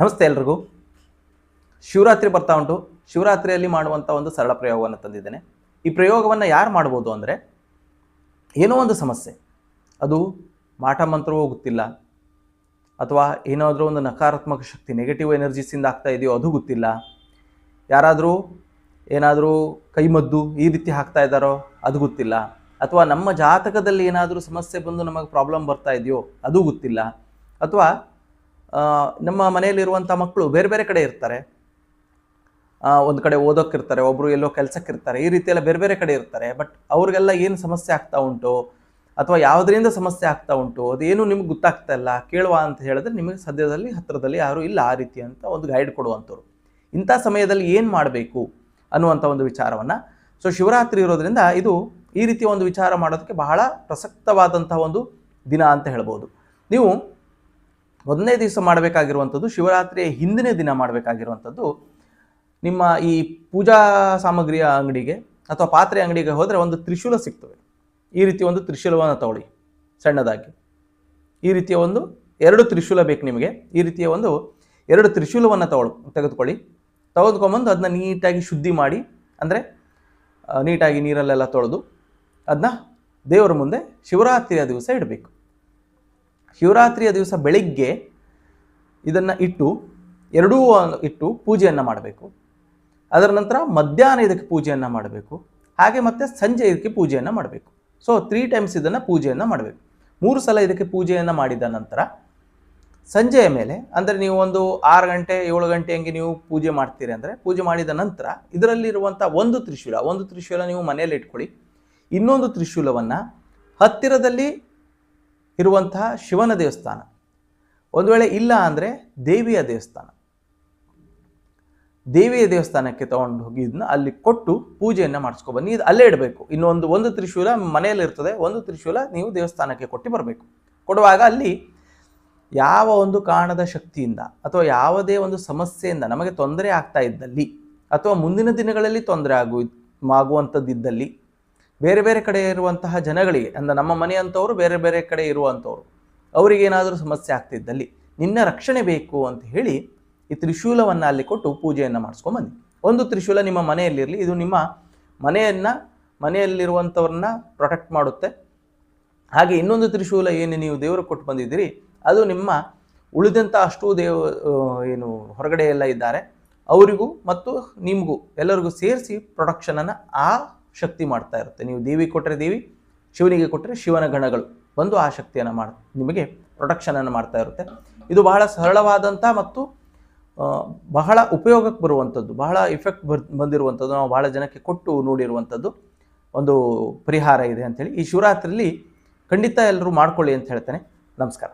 ನಮಸ್ತೆ ಎಲ್ರಿಗೂ. ಶಿವರಾತ್ರಿ ಬರ್ತಾ ಉಂಟು. ಶಿವರಾತ್ರಿಯಲ್ಲಿ ಮಾಡುವಂಥ ಒಂದು ಸರಳ ಪ್ರಯೋಗವನ್ನು ತಂದಿದ್ದೇನೆ. ಈ ಪ್ರಯೋಗವನ್ನು ಯಾರು ಮಾಡ್ಬೋದು ಅಂದರೆ ಏನೋ ಒಂದು ಸಮಸ್ಯೆ. ಅದು ಮಾಟ ಮಂತ್ರವೂ ಗೊತ್ತಿಲ್ಲ. ಅಥವಾ ಏನಾದರೂ ಒಂದು ನಕಾರಾತ್ಮಕ ಶಕ್ತಿ ನೆಗೆಟಿವ್ ಎನರ್ಜೀಸಿಂದ ಆಗ್ತಾ ಇದೆಯೋ ಅದು ಗೊತ್ತಿಲ್ಲ. ಯಾರಾದರೂ ಏನಾದರೂ ಕೈಮದ್ದು ಈ ರೀತಿ ಹಾಕ್ತಾ ಇದ್ದಾರೋ ಅದು ಗೊತ್ತಿಲ್ಲ. ಅಥವಾ ನಮ್ಮ ಜಾತಕದಲ್ಲಿ ಏನಾದರೂ ಸಮಸ್ಯೆ ಬಂದು ನಮಗೆ ಪ್ರಾಬ್ಲಮ್ ಬರ್ತಾ ಇದೆಯೋ ಅದು ಗೊತ್ತಿಲ್ಲ. ಅಥವಾ ನಮ್ಮ ಮನೆಯಲ್ಲಿರುವಂಥ ಮಕ್ಕಳು ಬೇರೆ ಬೇರೆ ಕಡೆ ಇರ್ತಾರೆ. ಒಂದು ಕಡೆ ಓದೋಕ್ಕಿರ್ತಾರೆ ಒಬ್ಬರು ಎಲ್ಲೋ ಕೆಲಸಕ್ಕಿರ್ತಾರೆ, ಈ ರೀತಿಯೆಲ್ಲ ಬೇರೆ ಬೇರೆ ಕಡೆ ಇರ್ತಾರೆ. ಬಟ್ ಅವ್ರಿಗೆಲ್ಲ ಏನು ಸಮಸ್ಯೆ ಆಗ್ತಾ ಉಂಟು, ಅಥವಾ ಯಾವುದರಿಂದ ಸಮಸ್ಯೆ ಆಗ್ತಾ ಉಂಟು ಅದೇನು ನಿಮ್ಗೆ ಗೊತ್ತಾಗ್ತಾ ಇಲ್ಲ, ಕೇಳುವ ಅಂತ ಹೇಳಿದ್ರೆ ನಿಮಗೆ ಸದ್ಯದಲ್ಲಿ ಹತ್ತಿರದಲ್ಲಿ ಯಾರೂ ಇಲ್ಲ ಆ ರೀತಿ ಅಂತ ಒಂದು ಗೈಡ್ ಕೊಡುವಂಥವ್ರು. ಇಂಥ ಸಮಯದಲ್ಲಿ ಏನು ಮಾಡಬೇಕು ಅನ್ನುವಂಥ ಒಂದು ವಿಚಾರವನ್ನು. ಸೊ ಶಿವರಾತ್ರಿ ಇರೋದ್ರಿಂದ ಇದು ಈ ರೀತಿಯ ಒಂದು ವಿಚಾರ ಮಾಡೋದಕ್ಕೆ ಬಹಳ ಪ್ರಸಕ್ತವಾದಂಥ ಒಂದು ದಿನ ಅಂತ ಹೇಳ್ಬೋದು. ನೀವು ಮೊದಲನೇ ದಿವಸ ಮಾಡಬೇಕಾಗಿರುವಂಥದ್ದು, ಶಿವರಾತ್ರಿಯ ಹಿಂದಿನ ದಿನ ಮಾಡಬೇಕಾಗಿರುವಂಥದ್ದು, ನಿಮ್ಮ ಈ ಪೂಜಾ ಸಾಮಗ್ರಿಯ ಅಂಗಡಿಗೆ ಅಥವಾ ಪಾತ್ರೆ ಅಂಗಡಿಗೆ ಹೋದರೆ ಒಂದು ತ್ರಿಶೂಲ ಸಿಗ್ತವೆ. ಈ ರೀತಿ ಒಂದು ತ್ರಿಶೂಲವನ್ನು ತಗೊಳ್ಳಿ, ಸಣ್ಣದಾಗಿ. ಈ ರೀತಿಯ ಒಂದು ಎರಡು ತ್ರಿಶೂಲ ಬೇಕು ನಿಮಗೆ. ಈ ರೀತಿಯ ಒಂದು ಎರಡು ತ್ರಿಶೂಲವನ್ನು ತಗೊಳ್, ತೆಗೆದುಕೊಳ್ಳಿ. ತೆಗೆದುಕೊಂಬಂದು ಅದನ್ನ ನೀಟಾಗಿ ಶುದ್ಧಿ ಮಾಡಿ, ಅಂದರೆ ನೀಟಾಗಿ ನೀರಲ್ಲೆಲ್ಲ ತೊಳೆದು ಅದನ್ನ ದೇವರ ಮುಂದೆ ಶಿವರಾತ್ರಿಯ ದಿವಸ ಇಡಬೇಕು. ಶಿವರಾತ್ರಿಯ ದಿವಸ ಬೆಳಿಗ್ಗೆ ಇದನ್ನು ಇಟ್ಟು, ಎರಡೂ ಇಟ್ಟು ಪೂಜೆಯನ್ನು ಮಾಡಬೇಕು. ಅದರ ನಂತರ ಮಧ್ಯಾಹ್ನ ಇದಕ್ಕೆ ಪೂಜೆಯನ್ನು ಮಾಡಬೇಕು. ಹಾಗೆ ಮತ್ತೆ ಸಂಜೆ ಇದಕ್ಕೆ ಪೂಜೆಯನ್ನು ಮಾಡಬೇಕು. ಸೊ ತ್ರೀ ಟೈಮ್ಸ್ ಇದನ್ನು ಪೂಜೆಯನ್ನು ಮಾಡಬೇಕು. ಮೂರು ಸಲ ಇದಕ್ಕೆ ಪೂಜೆಯನ್ನು ಮಾಡಿದ ನಂತರ ಸಂಜೆಯ ಮೇಲೆ, ಅಂದರೆ ನೀವು ಒಂದು ಆರು ಗಂಟೆ, ಏಳು ಗಂಟೆ ಹಂಗೆ ನೀವು ಪೂಜೆ ಮಾಡ್ತೀರಿ ಅಂದರೆ ಪೂಜೆ ಮಾಡಿದ ನಂತರ ಇದರಲ್ಲಿರುವಂಥ ಒಂದು ತ್ರಿಶೂಲ ಒಂದು ತ್ರಿಶೂಲ ನೀವು ಮನೆಯಲ್ಲಿ ಇಟ್ಕೊಳ್ಳಿ. ಇನ್ನೊಂದು ತ್ರಿಶೂಲವನ್ನು ಹತ್ತಿರದಲ್ಲಿ ಇರುವಂತಹ ಶಿವನ ದೇವಸ್ಥಾನ. ಒಂದು ವೇಳೆ ಇಲ್ಲ ಅಂದರೆ ದೇವಿಯ ದೇವಸ್ಥಾನ. ದೇವಿಯ ದೇವಸ್ಥಾನಕ್ಕೆ ತಗೊಂಡು ಹೋಗಿ ಇದನ್ನ ಅಲ್ಲಿ ಕೊಟ್ಟು ಪೂಜೆಯನ್ನು ಮಾಡಿಸ್ಕೊಬನ್ನಿ ಇದು ಅಲ್ಲೇ ಇಡಬೇಕು. ಇನ್ನೊಂದು ಒಂದು ತ್ರಿಶೂಲ ಮನೆಯಲ್ಲಿ ಇರ್ತದೆ. ಒಂದು ತ್ರಿಶೂಲ ನೀವು ದೇವಸ್ಥಾನಕ್ಕೆ ಕೊಟ್ಟು ಬರಬೇಕು. ಕೊಡುವಾಗ ಅಲ್ಲಿ ಯಾವ ಒಂದು ಕಾರಣದ ಶಕ್ತಿಯಿಂದ ಅಥವಾ ಯಾವುದೇ ಒಂದು ಸಮಸ್ಯೆಯಿಂದ ನಮಗೆ ತೊಂದರೆ ಆಗ್ತಾ ಇದ್ದಲ್ಲಿ ಅಥವಾ ಮುಂದಿನ ದಿನಗಳಲ್ಲಿ ತೊಂದರೆ ಆಗು ಆಗುವಂಥದ್ದಿದ್ದಲ್ಲಿ ಬೇರೆ ಬೇರೆ ಕಡೆ ಇರುವಂತಹ ಜನಗಳಿಗೆ ಅಂದರೆ ನಮ್ಮ ಮನೆಯಂಥವ್ರು ಬೇರೆ ಬೇರೆ ಕಡೆ ಇರುವಂಥವ್ರು ಅವರಿಗೆ ಏನಾದರೂ ಸಮಸ್ಯೆ ಆಗ್ತಿದ್ದಲ್ಲಿ ನಿನ್ನ ರಕ್ಷಣೆ ಬೇಕು ಅಂತ ಹೇಳಿ ಈ ತ್ರಿಶೂಲವನ್ನು ಅಲ್ಲಿ ಕೊಟ್ಟು ಪೂಜೆಯನ್ನು ಮಾಡಿಸ್ಕೊಂಬನ್ನಿ ಒಂದು ತ್ರಿಶೂಲ ನಿಮ್ಮ ಮನೆಯಲ್ಲಿರಲಿ, ಇದು ನಿಮ್ಮ ಮನೆಯನ್ನು ಮನೆಯಲ್ಲಿರುವಂಥವ್ರನ್ನ ಪ್ರೊಟೆಕ್ಟ್ ಮಾಡುತ್ತೆ. ಹಾಗೆ ಇನ್ನೊಂದು ತ್ರಿಶೂಲ ಏನು ನೀವು ದೇವರು ಕೊಟ್ಟು ಬಂದಿದ್ದೀರಿ, ಅದು ನಿಮ್ಮ ಉಳಿದಂಥ ಅಷ್ಟು ದೇವ ಏನು ಹೊರಗಡೆ ಎಲ್ಲ ಇದ್ದಾರೆ. ಅವರಿಗೂ ಮತ್ತು ನಿಮಗೂ ಎಲ್ಲರಿಗೂ ಸೇರಿಸಿ ಪ್ರೊಡಕ್ಷನನ್ನು ಆ ಶಕ್ತಿ ಮಾಡ್ತಾ ಇರುತ್ತೆ. ನೀವು ದೇವಿ ಕೊಟ್ಟರೆ ದೇವಿ, ಶಿವನಿಗೆ ಕೊಟ್ಟರೆ ಶಿವನ ಗಣಗಳು. ಬಂದು ಆ ಶಕ್ತಿಯನ್ನು ಮಾಡಿ, ನಿಮಗೆ ಪ್ರೊಟೆಕ್ಷನನ್ನು ಮಾಡ್ತಾ ಇರುತ್ತೆ. ಇದು ಬಹಳ ಸರಳವಾದಂಥ ಮತ್ತು ಬಹಳ ಉಪಯೋಗಕ್ಕೆ ಬರುವಂಥದ್ದು ಬಹಳ ಇಫೆಕ್ಟ್ ಬರ್ ಬಂದಿರುವಂಥದ್ದು ನಾವು ಬಹಳ ಜನಕ್ಕೆ ಕೊಟ್ಟು ನೋಡಿರುವಂಥದ್ದು ಒಂದು ಪರಿಹಾರ ಇದೆ ಅಂಥೇಳಿ ಈ ಶಿವರಾತ್ರಿಯಲ್ಲಿ ಖಂಡಿತ ಎಲ್ಲರೂ ಮಾಡ್ಕೊಳ್ಳಿ ಅಂತ ಹೇಳ್ತೇನೆ. ನಮಸ್ಕಾರ.